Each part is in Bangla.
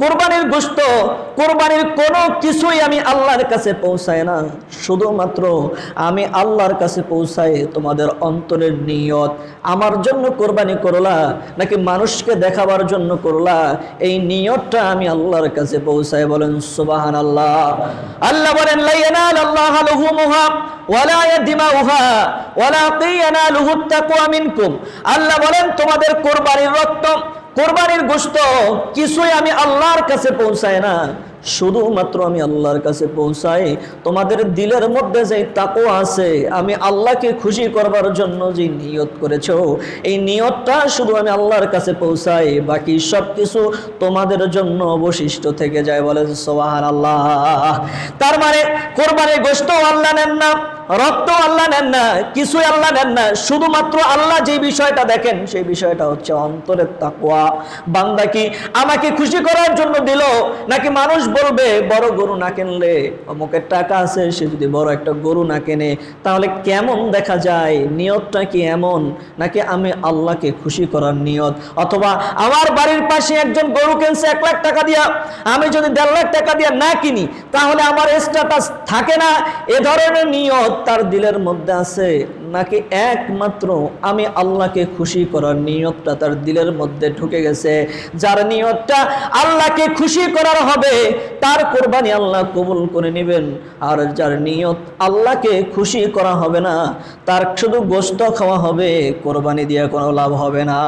কোরবানির গোস্ত কোরবানির কোনো কিছুই আমি আল্লাহর কাছে পৌঁছায় না। শুধুমাত্র আমি আল্লাহর কাছে পৌঁছাই তোমাদের অন্তরের নিয়ত। আমার জন্য কোরবানি করলা নাকি মানুষকে দেখাবার জন্য করলা? এই নিয়তটা আমি আল্লাহর কাছে পৌঁছাই বলেন সুবাহান আল্লাহ আল্লাহ বলেন লাইয়ানাল আল্লাহ লুহুমুহা ওয়ালা ইয়াদিমাউহা ওয়ালাকিন ইয়ানালুহু তাকওয়া মিনকুম। আল্লাহ বলেন, তোমাদের কোরবানির রক্ত কোরবানির গোশত কিছুই আমি আল্লাহর কাছে পৌঁছায় না। শুধুমাত্র আমি আল্লাহর কাছে পৌঁছাই। তোমাদের দিলের মধ্যে যে তাকো আছে, আমি আল্লাহকে খুশি করবার জন্য যে নিয়ত করেছ, এই নিয়তটা শুধু আমি আল্লাহর কাছে পৌঁছাই। বাকি সব কিছু তোমাদের জন্য অবশিষ্ট থেকে যায় বলে সোহান আল্লাহ তার মানে কোরবানির গোশত আল্লাহ নেন না। রক্ত আল্লাহ নেন না, কিছুই আল্লাহ নেন না, শুধুমাত্র আল্লাহ যে বিষয়টা দেখেন, সেই বিষয়টা হচ্ছে অন্তরের তাকওয়া। বান্দা কি আমাকে খুশি করার জন্য দিল, নাকি মানুষ বলবে, বড় গরু না কিনলে? অমুকের টাকা আছে, সে যদি বড় একটা গরু না কেনে, তাহলে কেমন দেখা যায়? নিয়তটা কি এমন? নাকি আমি আল্লাহকে খুশি করার নিয়ত? অথবা আমার বাড়ির পাশে একজন গরু কিনছে, এক লাখ টাকা দিয়া, আমি যদি দেড় লাখ টাকা দিয়া না কিনি, তাহলে আমার স্ট্যাটাস থাকে না? এ ধরনের নিয়ত তার দিলের মধ্যে আছে নাকি একমাত্র আমি আল্লাহকে খুশি করার নিয়তটা তার দিলের মধ্যে ঢুকে গেছে। যার নিয়তটা আল্লাহকে খুশি করার হবে, তার কোরবানি আল্লাহ কবুল করে নেবেন। আর যার নিয়ত আল্লাহকে খুশি করা হবে না, তার শুধু গোস্ত খাওয়া হবে, কোরবানি দিয়ে কোনো লাভ হবে না।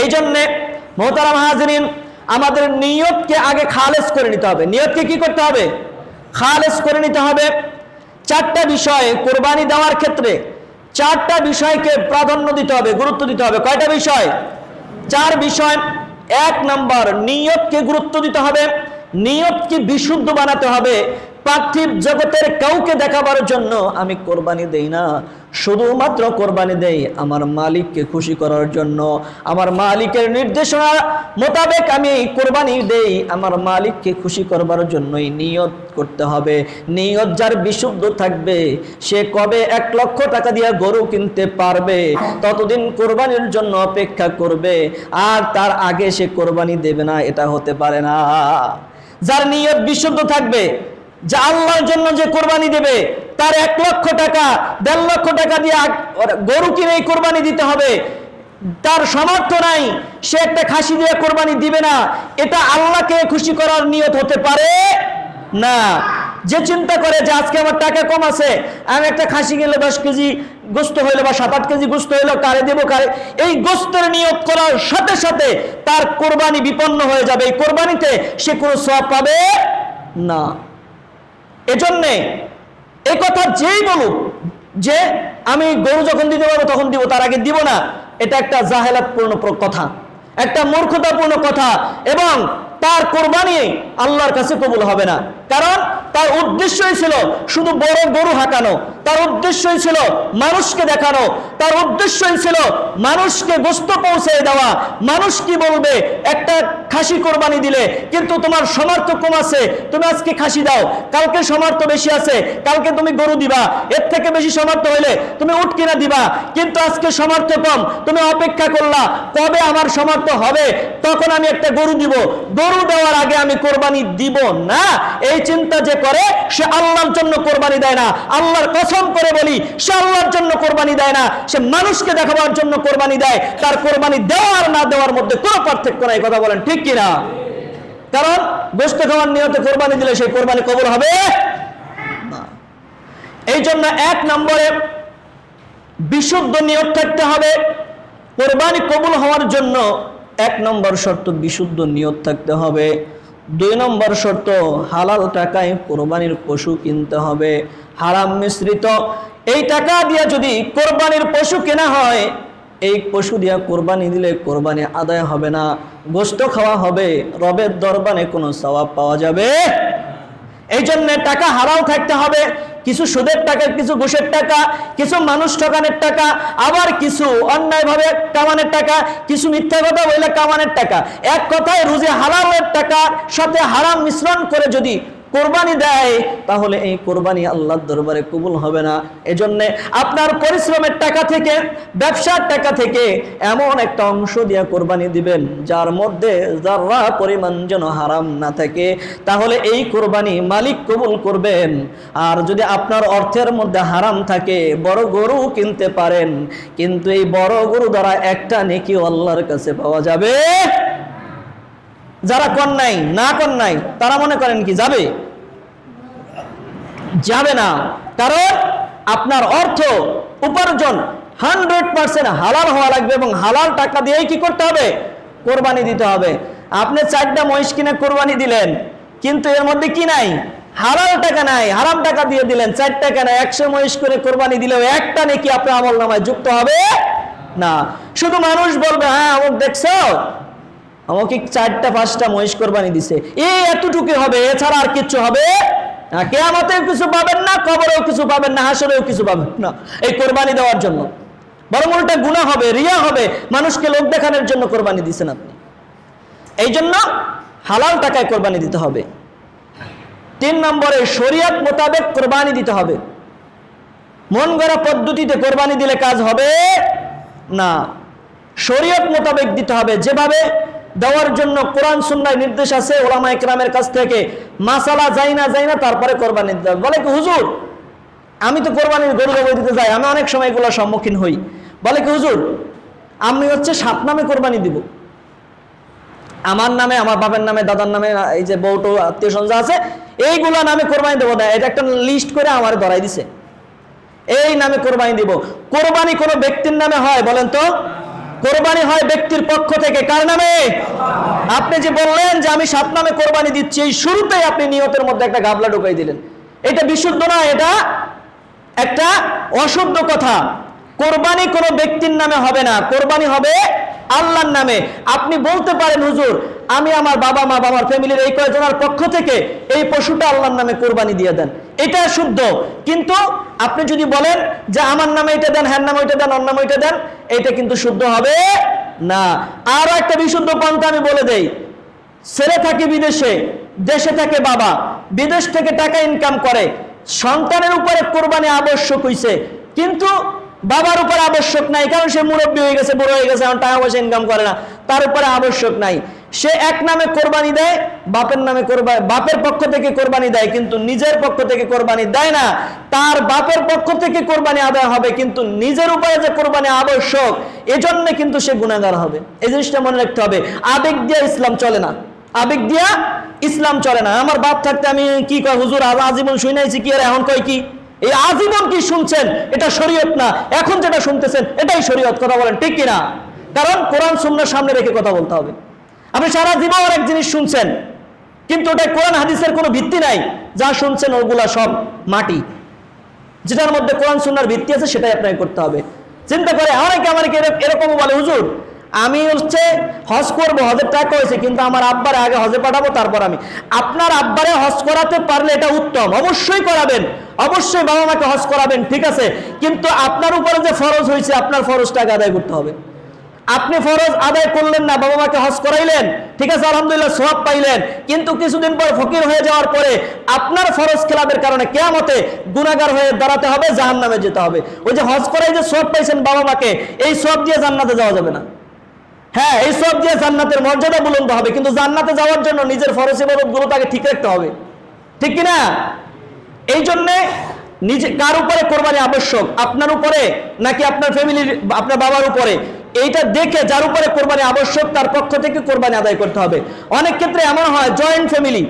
এই জন্যে মোহতারাম হাজরিন, আমাদের নিয়তকে আগে খালেজ করে নিতে হবে। নিয়তকে কি করতে হবে? খালেজ করে নিতে হবে। চারটা বিষয়ে কোরবানি দেওয়ার ক্ষেত্রে চারটা বিষয়কে প্রাধান্য দিতে হবে, গুরুত্ব দিতে হবে। কয়টা বিষয়? চার বিষয়। এক নম্বর, নিয়তকে গুরুত্ব দিতে হবে, নিয়তকে বিশুদ্ধ বানাতে হবে। পার্থিব জগতের কাউকে দেখাবার জন্য আমি কোরবানি দেই না। শুধুমাত্র কোরবানি দেই আমার মালিককে খুশি করার জন্য। আমার মালিকের নির্দেশনা মোতাবেক আমি কোরবানি দেই। আমার মালিককে খুশি করবার জন্যই নিয়ত করতে হবে। নিয়ত যার বিশুদ্ধ থাকবে, সে কবে এক লক্ষ টাকা দিয়ে গরু কিনতে পারবে, ততদিন কোরবানির জন্য অপেক্ষা করবে। আর তার আগে সে কোরবানি দেবে না, এটা হতে পারে না। যার নিয়ত বিশুদ্ধ থাকবে, যে আল্লাহর জন্য যে কোরবানি দেবে তার এক লক্ষ টাকা, দেড় লক্ষ টাকা দিয়ে গরু কিনে কোরবানি দিতে হবে। তার সামর্থ্য নাই, সে একটা খাসি দিয়ে কোরবানি দিবে না। এটা আল্লাহকে খুশি করার নিয়ত হতে পারে না। যে চিন্তা করে যে আজকে আমার টাকা কম আছে, আমি একটা খাসি গেলে দশ কেজি গোস্ত হইল বা সাত আট কেজি গোস্ত হইল, কারে দেবো, কারে এই গোস্তের নিয়োগ করার সাথে সাথে তার কোরবানি বিপন্ন হয়ে যাবে। এই কোরবানিতে সে কোনো সব পাবে না। এজন্যে এ কথা যেই বলুক, যে আমি গরু যখন দিতে পারব তখন দিব, তার আগে দিব না, এটা একটা জাহেলাতপূর্ণ প্র- কথা। একটা মূর্খতাপূর্ণ কথা। এবং তার কোরবানি আল্লাহর কাছে কবুল হবে না। কারণ তার উদ্দেশ্যই ছিল শুধু বড় গরু হাঁকানো। তার উদ্দেশ্যই ছিল মানুষকে দেখানো। তার উদ্দেশ্যই ছিল মানুষকে গোস্ত পৌঁছে দেওয়া। মানুষ কি বলবে? একটা খাসি কোরবানি দিলে। কিন্তু তোমার সমর্থ কম আছে। তুমি আজকে খাসি দাও। কালকে সমর্থ বেশি আছে। কালকে তুমি গরু দিবা। এর থেকে বেশি সমর্থ হইলে তুমি উট কিনা দিবা। কিন্তু আজকে সমর্থ কম। তুমি অপেক্ষা করলা, কবে আমার সমর্থ হবে? তখন আমি একটা গরু দিব। গরু দেওয়ার আগে আমি কোরবানি দিব না। এই চিন্তা যে করে, সে আল্লাহর জন্য কোরবানি দেয় না। আল্লাহর কসম করে বলি, সে আল্লাহর জন্য কোরবানি দেয় না। সে মানুষকে দেখাবার জন্য কোরবানি দেয়। তার কোরবানি দেওয়ার না দেওয়ার মধ্যে কোনো পার্থক্য নাই, কথা বলেন ঠিক কিনা? কারণ গোস্ত খাওয়ার নিয়তে কোরবানি দিলে সেই কোরবানি কবুল হবে এই জন্য এক নম্বরে বিশুদ্ধ নিয়ত থাকতে হবে। কোরবানি কবুল হওয়ার জন্য এক নম্বর শর্ত, বিশুদ্ধ নিয়ত থাকতে হবে। দুই নম্বর শর্ত, হালাল টাকায় কোরবানির পশু কিনতে হবে। হারাম মিশ্রিত। এই টাকা দিয়ে যদি কোরবানির পশু কেনা হয়, এই পশু দিয়া কোরবানি দিলে কোরবানি আদায় হবে না। গোস্ত খাওয়া হবে, রবের দরবানে কোনো সওয়াব পাওয়া যাবে? এই জন্য টাকা হারাও থাকতে হবে। কিছু সুদের টাকা, কিছু ঘুষের টাকা, কিছু মানুষ ঠকানের টাকা, আবার কিছু অন্যায়ভাবে কামানের টাকা, কিছু মিথ্যা কথা বললে কামানের টাকা। এক কথায় রুজে হালালের টাকা সাথে হারাম মিশ্রণ করে যদি কোরবানি দেয়, তাহলে এই কোরবানি আল্লাহর দরবারে কবুল হবে না। এজন্যে আপনার পরিশ্রমের টাকা থেকে, ব্যবসার টাকা থেকে এমন একটা অংশ দিয়ে কোরবানি দিবেন, যার মধ্যে যারা পরিমাণ যেন হারাম না থাকে। তাহলে এই কোরবানি মালিক কবুল করবেন। আর যদি আপনার অর্থের মধ্যে হারাম থাকে, বড় গরু কিনতে পারেন। কিন্তু এই বড় গরু দ্বারা একটা নেকি আল্লাহর কাছে পাওয়া যাবে। যারা কন নাই না কন নাই তারা মনে করেন কি, যাবে? যাবে না। কারণ আপনার অর্থ উপার্জন হান্ড্রেড পার্সেন্ট হালাল হওয়া লাগবে এবং হালাল টাকা দিয়েই কি করতে হবে? কোরবানি দিতে হবে। আপনি চারটা মহিষ কিনে কোরবানি দিলেন, কিন্তু এর মধ্যে কি নাই? হালাল টাকা নাই, হারাম টাকা দিয়ে দিলেন চার টাকা নাই একশো মহিষ করে কোরবানি দিলেও একটা নাকি আপনার আমল নামায় যুক্ত হবে না। শুধু মানুষ বলবে হ্যাঁ অমুক দেখছ? আমাকে চারটা, পাঁচটা মহিষ কোরবানি দিছে। এই এতটুকু হবে, এছাড়া আর কিছু হবে না। কেয়ামতেও কিছু পাবেন না, কবরেও কিছু পাবেন না, হাসরেও কিছু পাবেন না এই কোরবানি দেওয়ার জন্য। বরং উল্টা গুণা হবে, রিয়া হবে, মানুষকে লোক দেখানোর জন্য কোরবানি দিচ্ছেন আপনি। এই জন্য হালাল টাকায় কোরবানি দিতে হবে। তিন নম্বরে, শরিয়াত মোতাবেক কোরবানি দিতে হবে। মন গড়া পদ্ধতিতে কোরবানি দিলে কাজ হবে না। শরীয়ত মোতাবেক দিতে হবে। যেভাবে দেওয়ার জন্য কোরআন সুন্নায় নির্দেশ আছে ওলামা একরামের কাছ থেকে। মাসালা যাই না যাই না, তারপরে কোরবানি দিতে বলে কি, হুজুর, আমি তো কোরবানির গরু জবাই দিতে যাই, আমি অনেক সময় এগুলোর সম্মুখীন হই। বলে কি, হুজুর, আমি হচ্ছে সাত নামে কোরবানি দিব। আমার নামে, আমার বাবার নামে, দাদার নামে, এই যে বউটো আত্মীয় স্বজন আছে, এইগুলা নামে কোরবানি দেবো না। এটা একটা লিস্ট করে আমার ধরাই দিছে। এই নামে কোরবানি দিব। কোরবানি কোনো ব্যক্তির নামে হয়, বলেন তো? কোরবানি হয় ব্যক্তির পক্ষ থেকে। কার নামে? আপনি যে বললেন যে আমি সাত নামে কোরবানি দিচ্ছি, এই শুরুতেই আপনি নিয়তের মধ্যে একটা গাবলা ঢুকাই দিলেন। এটা বিশুদ্ধ না, এটা একটা অশুদ্ধ কথা। কোরবানি কোনো ব্যক্তির নামে হবে না। কোরবানি হবে আল্লাহর নামে। আপনি বলতে পারেন, হুজুর আমি আমার বাবা, মা, বাবার ফ্যামিলির এই কয়েকজনের পক্ষ থেকে এই পশুটা আল্লাহর নামে কোরবানি দিয়ে দেন। এটা শুদ্ধ। কিন্তু আপনি যদি বলেন যে আমার নামে এটা দেন, হ্যার নামে এটা দেন ওর নামে এটা দেন, এটা কিন্তু শুদ্ধ হবে না। আরও একটা বিশুদ্ধ পন্থা আমি বলে দেই। ছেলে থাকে বিদেশে, দেশে থাকে বাবা, বিদেশ থেকে টাকা ইনকাম করে। সন্তানের উপরে কোরবানি আবশ্যক হইছে, কিন্তু বাবার উপরে আবশ্যক নাই, কারণ সে মুরব্বী হয়ে গেছে, বড় হয়ে গেছে টাকা পয়সা ইনকাম করে না, তার উপরে আবশ্যক নাই। সে এক নামে কোরবানি দেয়, বাপের নামে কোরবানি, বাপের পক্ষ থেকে কোরবানি দেয়, কিন্তু নিজের পক্ষ থেকে কোরবানি দেয় না। তার বাপের পক্ষ থেকে কোরবানি আদায় হবে, কিন্তু নিজের উপরে যে কোরবানি আবশ্যক, এজন্য কিন্তু সে গুণাগার হবে। এই জিনিসটা মনে রাখতে হবে। আবেগ দিয়ে ইসলাম চলে না। আবেগ দিয়া ইসলাম চলে না। আমার বাপ থাকতে আমি কি কয়, হুজুর, আজ আজীবন শুনাইছি কি আর এখন কয় কি? এই আজীবন কি শুনছেন? এটা শরীয়ত না। এখন যেটা শুনতেছেন, এটাই শরীয়ত। কথা বলেন, ঠিক কিনা? কারণ কোরআন সুন্নার সামনে রেখে কথা বলতে হবে। আপনি সারা জীবন এক জিনিস শুনছেন, কিন্তু ওটা কোরআন হাদিসের কোনো ভিত্তি নাই, যা শুনছেন ওগুলা সব মাটি। যেটার মধ্যে কোরআন সুন্নার ভিত্তি আছে, সেটাই আপনাকে করতে হবে। চিন্তা করে, অনেকে আমাকে এরকম বলে, হুজুর, আমি হচ্ছে হজ করব, হজের টাকা হয়েছে, কিন্তু আমার আব্বারে আগে হজে পাঠাবো, তারপর আমি। আপনার আব্বারে হজ করাতে পারলে এটা উত্তম, অবশ্যই করাবেন, অবশ্যই বাবা মাকে হজ করাবেন, ঠিক আছে, কিন্তু আপনার উপরে যে ফরজ হয়েছে, আপনার ফরজটাকে আদায় করতে হবে। আপনি ফরজ আদায় করলেন না, বাবা মাকে হজ করাইলেন, ঠিক আছে, আলহামদুলিল্লাহ সব পাইলেন, কিন্তু কিছুদিন পর ফকির হয়ে যাওয়ার পরে আপনার ফরজ খেলাপের কারণে কেয়ামতে গুণাগার হয়ে দাঁড়াতে হবে জাহান নামে যেতে হবে। ওই যে হজ করাই যে সব পাইছেন বাবা মাকে, এই সব দিয়ে জান্নাতে যাওয়া যাবে না। হ্যাঁ এই সব দিয়ে জান্নাতের মর্যাদা বুলন্দ হবে, কিন্তু জান্নাতে যাওয়ার জন্য নিজের ফরজ ইবাদতগুলো তাকে ঠিক রাখতে হবে। ঠিক কিনা? এই জন্যে নিজে, কার উপরে কোরবানি আবশ্যক? আপনার উপরে নাকি আপনার ফ্যামিলির আপনার বাবার উপরে? এইটা দেখে যার উপরে কোরবানি আবশ্যক, তার পক্ষ থেকে কোরবানি আদায় করতে হবে। অনেক ক্ষেত্রে এমন হয় জয়েন্ট ফ্যামিলি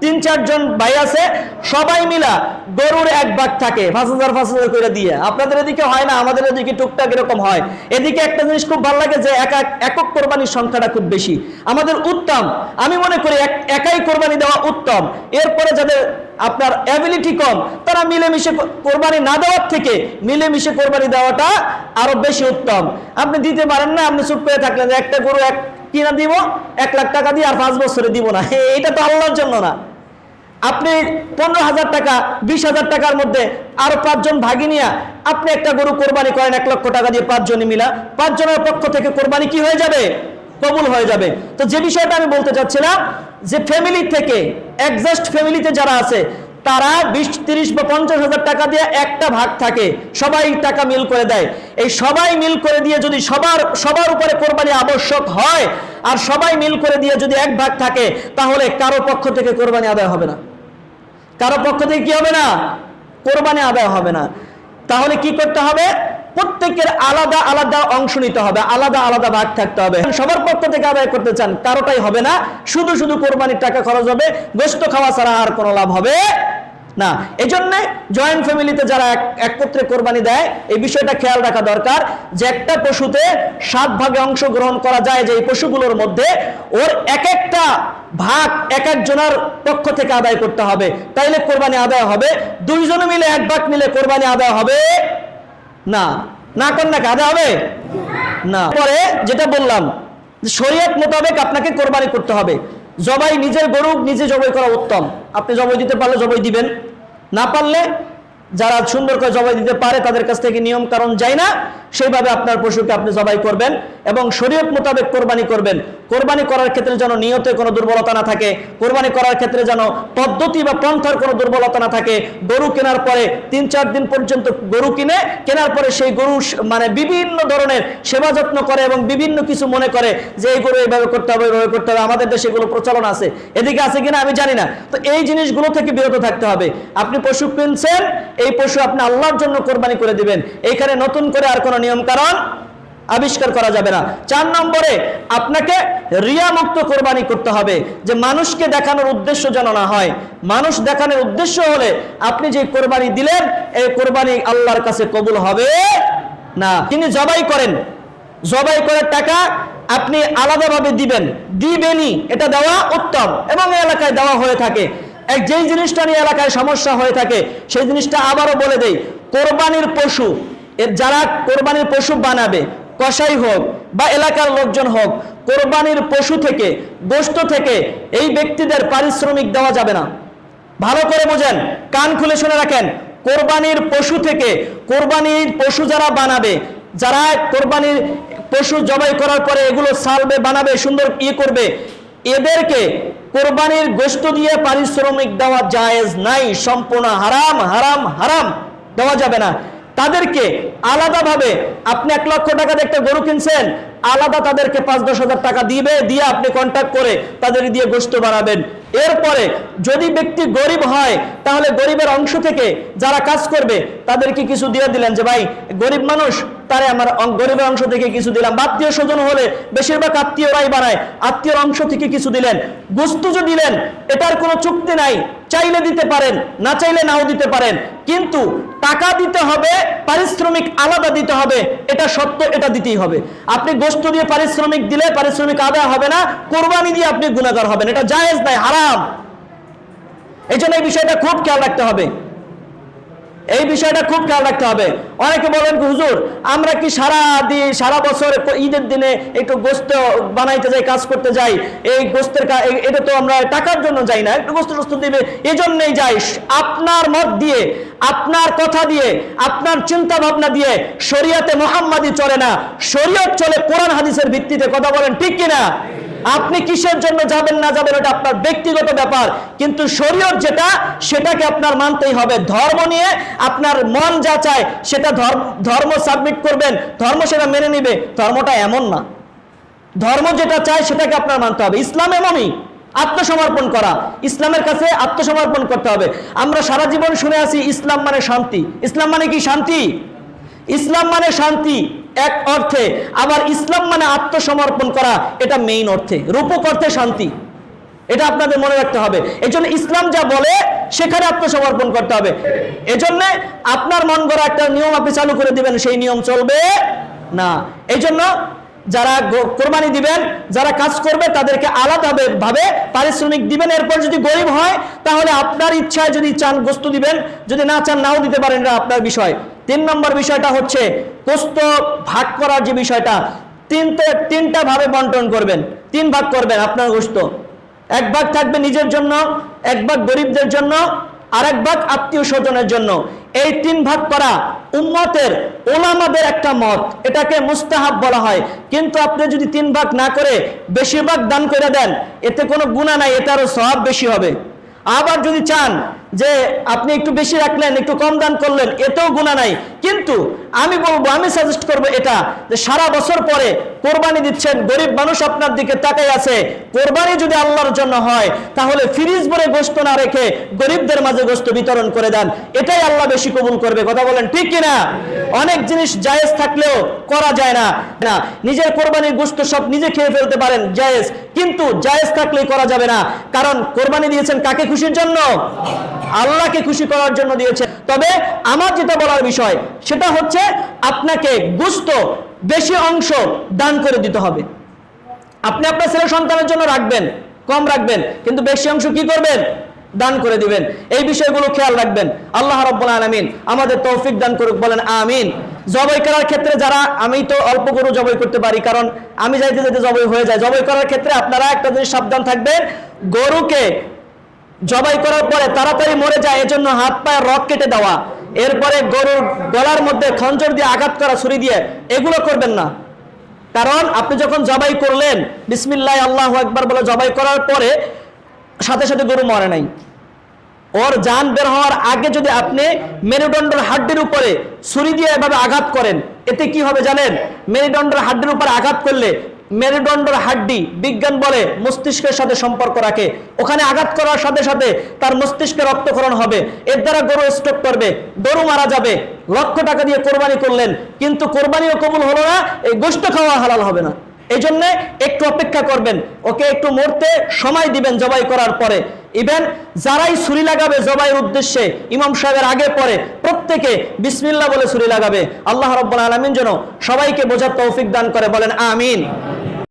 তিন চারজন ভাই আছে, সবাই মিলা গরুর এক ভাগ থাকে, পাঁচ হাজার পাঁচ হাজার করে দিয়ে। আপনাদের এদিকে হয় না, আমাদের এদিকে টুকটাক এরকম হয়। এদিকে একটা জিনিস খুব ভালো লাগে যে একা একক কোরবানির সংখ্যাটা খুব বেশি। আমাদের উত্তম, আমি মনে করি এক- একাই কোরবানি দেওয়া উত্তম। এরপরে যাদের আপনার অ্যাবিলিটি কম, তারা মিলেমিশে কোরবানি না দেওয়ার থেকে মিলেমিশে কোরবানি দেওয়াটা আরও বেশি উত্তম। আপনি দিতে পারেন না, আপনি চুপ করে থাকলেন একটা গরু এক কিনা দিব? এক লাখ টাকা দিয়ে আর পাঁচ বছরে দিব না। এটা তো আল্লাহর জন্য না। আপনি পনেরো হাজার টাকা, বিশ হাজার টাকার মধ্যে আরও পাঁচজন ভাগি নিয়ে আপনি একটা গরু কোরবানি করেন, এক লক্ষ টাকা দিয়ে পাঁচজনে মিলা, পাঁচজনের পক্ষ থেকে কোরবানি কি হয়ে যাবে? কবুল হয়ে যাবে। তো যে বিষয়টা আমি বলতে চাচ্ছিলাম, যে ফ্যামিলি থেকে একজাস্ট ফ্যামিলিতে যারা আছে তারা বিশ, তিরিশ বা পঞ্চাশ হাজার টাকা দিয়ে একটা ভাগ থাকে। সবাই টাকা মিল করে দেয়। এই সবাই মিল করে দিয়ে যদি সবার সবার উপরে কোরবানি আবশ্যক হয়, আর সবাই মিল করে দিয়ে যদি এক ভাগ থাকে, তাহলে কারও পক্ষ থেকে কোরবানি আদায় হবে না। কারও পক্ষ থেকে কি হবে না? কোরবানি আদায় হবে না। তাহলে কি করতে হবে? প্রত্যেকের আলাদা আলাদা অংশ নিতে হবে। আলাদা আলাদা ভাগ থাকতে হবে। সবার পক্ষ থেকে আদায় করতে চান, কারোটাই হবে না। শুধু শুধু কোরবানির টাকা খরচ হবে। গোস্ত খাওয়া ছাড়া আর কোনো লাভ হবে না এই জন্য জয়েন্ট ফ্যামিলিতে যারা এক- একত্রে কোরবানি দেয়, এই বিষয়টা খেয়াল রাখা দরকার যে একটা পশুতে সাত ভাগে অংশগ্রহণ করা যায় যে এই পশুগুলোর মধ্যে, ওর এক একটা ভাগ এক একজনের পক্ষ থেকে আদায় করতে হবে। তাইলে কোরবানি আদায় হবে। দুইজন মিলে এক ভাগ মিলে কোরবানি আদায় হবে? না। না না আদায় হবে? না। পরে যেটা বললাম, শরীয়ত মোতাবেক আপনাকে কোরবানি করতে হবে। জবাই নিজের গরু নিজে জবাই করা উত্তম। আপনি জবাই দিতে পারলে জবাই দিবেন। না পারলে যারা সুন্দর করে জবাই দিতে পারে তাদের কাছ থেকে নিয়ম কারণ যায় না। সেইভাবে আপনার পশুকে আপনি জবাই করবেন এবং শরীয়ত মোতাবেক কোরবানি করবেন। কোরবানি করার ক্ষেত্রে যেন নিয়তে কোনো দুর্বলতা না থাকে, কোরবানি করার ক্ষেত্রে যেন পদ্ধতি বা পন্থার কোনো দুর্বলতা না থাকে, গরু কেনার পরে তিন চার দিন পর্যন্ত গরু কিনে, কেনার পরে সেই গরু মানে বিভিন্ন ধরনের সেবা যত্ন করে এবং বিভিন্ন কিছু মনে করে যে এই গরু এইভাবে করতে হবে এইভাবে করতে হবে। আমাদের দেশে এগুলো প্রচলন আছে। এদিকে আছে কিনা আমি জানি না। তো এই জিনিসগুলো থেকে বিরত থাকতে হবে। আপনি পশু কিনছেন, এই পশু আপনি আল্লাহর জন্য কোরবানি করে দিবেন। এইখানে নতুন করে আর কোনো নিয়ম কারণ আবিষ্কার করা যাবে না। চার নম্বরে আপনাকে রিয়া মুক্ত কোরবানি করতে হবে, যে মানুষকে দেখানোর উদ্দেশ্য যেন না হয়। মানুষ দেখানোর উদ্দেশ্য হলে আপনি যে কোরবানি দিলেন, এই কোরবানি আল্লাহর কাছে কবুল হবে না। তিনি জবাই করেন। জবাই করার টাকা আপনি আলাদাভাবে দিবেন। দিবেনই, এটা দেওয়া উত্তম। এবং এলাকায় দেওয়া হয়ে থাকে। এক যেই জিনিসটা নিয়ে এলাকায় সমস্যা হয়ে থাকে, সেই জিনিসটা আবারও বলে দেই, কোরবানির পশু। এর যারা কোরবানির পশু বানাবে কসাই হোক বা এলাকার লোকজন হোক, কোরবানির পশু থেকে, গোস্ত থেকে এই ব্যক্তিদের পারিশ্রমিক দেওয়া যাবে না। ভালো করে বোঝেন, কান খুলে শুনে রাখেন, কোরবানির পশু থেকে, কোরবানির পশু যারা বানাবে, যারা কোরবানির পশু জবাই করার পরে এগুলো সালবে বানাবে, সুন্দর ইয়ে করবে, এদেরকে কোরবানির গোস্ত দিয়ে পারিশ্রমিক দেওয়া জায়েজ নাই, সম্পূর্ণ হারাম হারাম হারাম দেওয়া যাবে না। তাদেরকে আলাদাভাবে আপনি এক লক্ষ টাকা একটা গরু কিনছেন, আলাদা তাদেরকে পাঁচ, দশ হাজার টাকা দিবে, দিয়ে আপনি কন্ট্যাক্ট করে তাদের দিয়ে গোস্ত বাড়াবেন। এরপরে যদি ব্যক্তি গরিব হয়, তাহলে গরিবের অংশ থেকে যারা কাজ করবে, তাদেরকে কিছু দিয়ে দিলেন যে, ভাই, গরিব মানুষ, তারে আমার গরিবের অংশ থেকে কিছু দিলাম। আত্মীয় স্বজন হলে বেশিরভাগ আত্মীয়রাই বাড়ায়, আত্মীয়র অংশ থেকে কিছু দিলেন। গোস্ত যে দিলেন, এটার কোনো চুক্তি নাই। চাইলে দিতে পারেন, না চাইলে নাও দিতে পারেন। কিন্তু টাকা দিতে হবে, পারিশ্রমিক আলাদা দিতে হবে, এটা সত্য, এটা দিতেই হবে। আপনি গোস্ত দিয়ে পারিশ্রমিক দিলে পারিশ্রমিক আদায় হবে না, কোরবানি দিয়ে আপনি গুণাগার হবেন। এটা জায়েজ নাই হারাম। এই জন্য এই বিষয়টা খুব খেয়াল রাখতে হবে। এই বিষয়টা খুব খেয়াল রাখতে হবে। অনেকে বলেন হুজুর, আমরা কি সারা দিন সারা বছর ঈদের দিনে একটু গোস্ত বানাইতে যাই, কাজ করতে যাই? এই গোস্তের এটা তো আমরা টাকার জন্য যাই না, একটু গোস্ত টোস্ত দিবে এই জন্যই যাই। আপনার মত দিয়ে, আপনার কথা দিয়ে, আপনার চিন্তা ভাবনা দিয়ে শরিয়াতে মোহাম্মদী চলে না। শরীয়ত চলে কোরআন, হাদিসের ভিত্তিতে, কথা বলেন ঠিক কিনা? আপনি কিসের জন্য যাবেন না যাবেন, ওটা আপনার ব্যক্তিগত ব্যাপার। কিন্তু শরীয়ত যেটা, সেটাকে আপনার মানতেই হবে। ধর্ম নিয়ে আপনার মন যা চায়, সেটা ধর্ম ধর্ম সাবমিট করবেন। ধর্ম সেটা মেনে নিবে। ধর্মটা এমন না। ধর্ম যেটা চায়, সেটাকে আপনার মানতে হবে। ইসলাম এমনই। আত্মসমর্পণ করা। ইসলামের কাছে আত্মসমর্পণ করতে হবে। আমরা সারা জীবন শুনে আছি ইসলাম মানে শান্তি। ইসলাম মানে কি? শান্তি। ইসলাম মানে শান্তি। এক অর্থে আবার ইসলাম মানে আত্মসমর্পণ করা, এটা মেইন অর্থে। রূপক অর্থে শান্তি। এটা আপনাদের মনে রাখতে হবে। এই জন্য ইসলাম যা বলে, সেখানে আত্মসমর্পণ করতে হবে। এজন্য আপনার মন গড়া একটা নিয়ম আপনি চালু করে দিবেন, সেই নিয়ম চলবে না। এই জন্য যারা কোরবানি দিবেন, যারা কাজ করবে, তাদেরকে আলাদা ভাবে পারিশ্রমিক দিবেন। এরপর যদি গরিব হয়, তাহলে আপনার ইচ্ছায় যদি চান, গোস্ত দিবেন। যদি না চান, নাও দিতে পারেন, এটা আপনার বিষয়। তিন নম্বর বিষয়টা হচ্ছে গোস্ত ভাগ করার যে বিষয়টা, তিনটে, তিনটা ভাবে বন্টন করবেন, তিন ভাগ করবেন আপনার গোস্ত। এক ভাগ থাকবে নিজের জন্য, এক ভাগ গরিবদের জন্য আর এক ভাগ আত্মীয় স্বজনের জন্য। এই তিন ভাগ করা উম্মতের ওলামাদের একটা মত, এটাকে মুস্তাহাব বলা হয়। কিন্তু আপনি যদি তিন ভাগ না করে বেশিরভাগ দান করে দেন, এতে কোনো গুণা নাই এটারও স্বভাব বেশি হবে। আবার যদি চান যে আপনি একটু বেশি রাখলেন একটু কম দান করলেন এতেও গুণা নাই। কিন্তু আমি বলব, আমি সাজেস্ট করব এটা, যে সারা বছর পরে কোরবানি দিচ্ছেন, গরিব মানুষ আপনার দিকে তাকাই আছে। কোরবানি যদি আল্লাহর জন্য হয়, তাহলে ফ্রিজ ভরে গোস্ত না রেখে গরিবদের মাঝে গোস্ত বিতরণ করে দেন। এটাই আল্লাহ বেশি কবুল করবে, কথা বলেন ঠিক কিনা? অনেক জিনিস জায়েজ থাকলেও করা যায় না। না, নিজের কোরবানির গোস্ত সব নিজে খেয়ে ফেলতে পারেন, জায়েজ। কিন্তু জায়েজ থাকলেই করা যাবে না। কারণ কোরবানি দিয়েছেন কাকে খুশির জন্য? আল্লাহকে খুশি করার জন্য দিয়েছে তবে আমার যেটা বলার বিষয়, সেটা হচ্ছে আপনাকে গুস্ত বেশি অংশ দান করে দিতে হবে। আপনি আপনার ছেলে সন্তানের জন্য রাখবেন, কম রাখবেন, কিন্তু বেশি অংশ কি করবেন? দান করে দিবেন। এই বিষয়গুলো খেয়াল রাখবেন। আল্লাহ রব্বুল আলমিন আমাদের তৌফিক দান করুক, বলেন আমিন। জবাই করার ক্ষেত্রে যারা, আমি তো অল্প গরু জবাই করতে পারি, কারণ আমি যাইতে যেতে জবাই হয়ে যায়। জবাই করার ক্ষেত্রে আপনারা একটা জিনিস সাবধান থাকবেন, গরুকে জবাই করার পরে তাড়াতাড়ি মরে যায়, এজন্য হাত পায়ে রক কেটে দেওয়া। এরপরে গরুর গলার মধ্যে খঞ্জর দিয়ে আঘাত করা ছুরি দিয়ে এগুলো করবেন না। কারণ আপনি যখন জবাই করলেন, বিসমিল্লাহ, আল্লাহ একবার বলে জবাই করার পরে সাথে সাথে গরু মরে নাই। ওর যান বের হওয়ার আগে যদি আপনি মেরুদণ্ডের হাড্ডির উপরে ছুরি দিয়ে এভাবে আঘাত করেন, এতে কি হবে জানেন? মেরুদণ্ডের হাড্ডির উপরে আঘাত করলে মেরুদণ্ডের হাড্ডি বিজ্ঞান বলে মস্তিষ্কের সাথে সম্পর্ক রাখে। ওখানে আঘাত করার সাথে সাথে তার মস্তিষ্কে রক্তকরণ হবে। এর দ্বারা গরু স্ট্রোক করবে, গরু মারা যাবে। লক্ষ টাকা দিয়ে কোরবানি করলেন, কিন্তু কোরবানিও কবুল হলো না, এই গোষ্ঠ খাওয়া হালাল হবে না। এই জন্যে একটু অপেক্ষা করবেন, ওকে একটু মরতে সময় দিবেন জবাই করার পরে। ইভেন যারাই ছুরি লাগাবে জবাইয়ের উদ্দেশ্যে ইমাম সাহেবের আগে পরে প্রত্যেকে বিসমিল্লা বলে ছুরি লাগাবে। আল্লাহ রব্বুল আলমিন যেন সবাইকে বোঝার তৌফিক দান করে, বলেন আমিন।